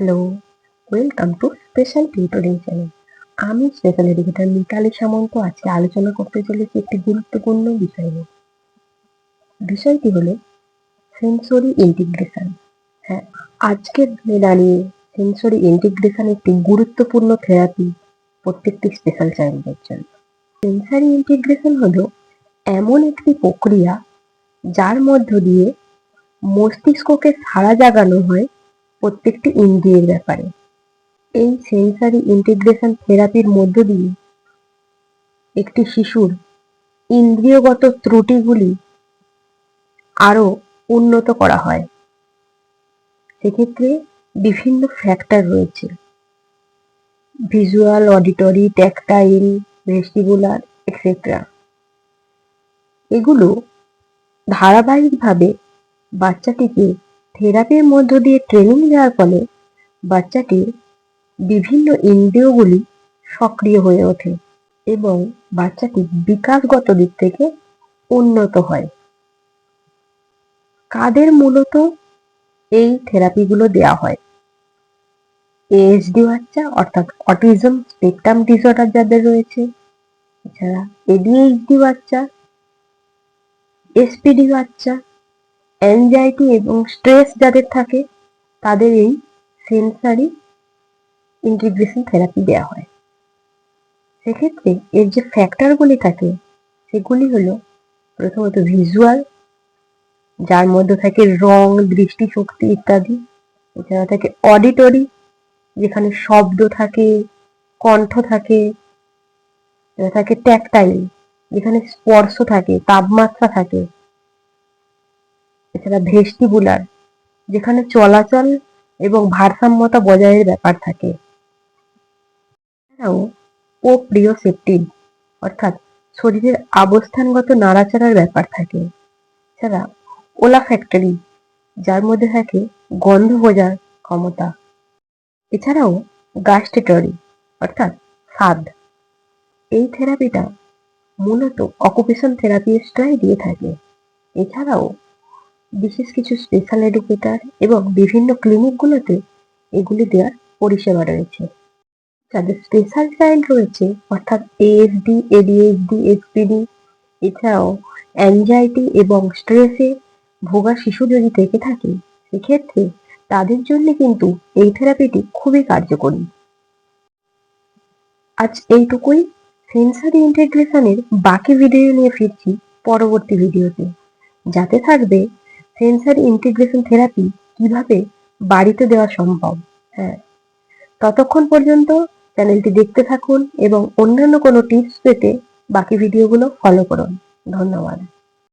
Hello, welcome to special tutorial channel. আমি special educator Mitali Samanta, আজকে আলোচনা করতে চলেছি একটি গুরুত্বপূর্ণ বিষয় নিয়ে। বিষয়টি হলো সেন্সরি ইন্টিগ্রেশন হ্যাঁ আজকের দিনে দাঁড়িয়ে সেন্সরি ইন্টিগ্রেশন একটি গুরুত্বপূর্ণ থেরাপি প্রত্যেকটি স্পেশাল চাইল্ডদের জন্য। সেন্সারি ইন্টিগ্রেশন হলো এমন একটি প্রক্রিয়া যার মধ্য দিয়ে মস্তিষ্ককে সাড়া জাগানো হয় প্রত্যেকটি ইন্দ্রিয়ের ব্যাপারে। এই সেন্সারি ইন্টিগ্রেশন থেরাপির মধ্য দিয়ে একটি শিশুর ইন্দ্রিয়গত ত্রুটিগুলি আরও উন্নত করা হয়। সেক্ষেত্রে বিভিন্ন ফ্যাক্টর রয়েছে। Visual auditory tactile vestibular etcetera এগুলো ধারাবাহিকভাবে বাচ্চাটিকে থেরাপির মধ্য দিয়ে ট্রেনিং দেওয়ার ফলে বাচ্চাটির বিভিন্ন ইন্দ্রিয়গুলি সক্রিয় হয়ে ওঠে এবং বাচ্চাটি বিকাশগত দিক থেকে উন্নত হয়। কাদের মূলত এই থেরাপিগুলো দেওয়া হয়? এএসডি বাচ্চা অর্থাৎ অটিজম স্পেকট্রাম ডিসঅর্ডার যাদের রয়েছে, এছাড়া এডিএইচডি বাচ্চা এসপিডি বাচ্চা অ্যাংজাইটি এবং স্ট্রেস যাদের থাকে, তাদের এই সেন্সারি ইন্টিগ্রেশন থেরাপি দেওয়া হয়। সেক্ষেত্রে এর যে ফ্যাক্টরগুলি থাকে, সেগুলি হলো প্রথমত ভিজুয়াল যার মধ্যে থাকে রং, দৃষ্টিশক্তি ইত্যাদি। এছাড়া থাকে অডিটরি যেখানে শব্দ থাকে, কণ্ঠ থাকে থাকে ট্যাকটাইল যেখানে স্পর্শ থাকে, তাপমাত্রা থাকে। এছাড়া ভেস্টিবুলার, যেখানে চলাচল এবং ভারসাম্যতা বজায়ের ব্যাপার থাকে। এছাড়াও ও প্রিয়সেপ্টিভ অর্থাৎ শরীরের অবস্থানগত নাড়াচাড়ার ব্যাপার থাকে। এছাড়া ওলা ফ্যাক্টরি, যার মধ্যে থাকে গন্ধ বোঝার ক্ষমতা। এছাড়াও গাস্টেটরি অর্থাৎ স্বাদ এই থেরাপিটা মূলত অকুপেশন থেরাপি থেরাপিস্টরাই দিয়ে থাকে। এছাড়াও বিশেষ কিছু স্পেশাল এডুকেটার এবং বিভিন্ন ক্লিনিকগুলোতে এগুলি দেওয়ার পরিষেবা রয়েছে। যাদের স্পেশাল চাইল্ড রয়েছে, অর্থাৎ এএসডি এডিএইচডি এসপিডি এছাড়াও অ্যাংজাইটি এবং স্ট্রেসে ভোগা শিশু যদি থেকে থাকে, সেক্ষেত্রে তাদের জন্য কিন্তু এই থেরাপিটি খুবই কার্যকরী। আজ এইটুকুই। সেন্সারি ইন্টিগ্রেশনের বাকি ভিডিও নিয়ে ফিরছি পরবর্তী ভিডিওতে যাতে থাকবে সেন্সারি ইন্টিগ্রেশন থেরাপি কীভাবে বাড়িতে দেওয়া সম্ভব? হ্যাঁ। ততক্ষণ পর্যন্ত চ্যানেলটি দেখতে থাকুন এবং অন্যান্য কোনো টিপস পেতে বাকি ভিডিওগুলো ফলো করুন। ধন্যবাদ।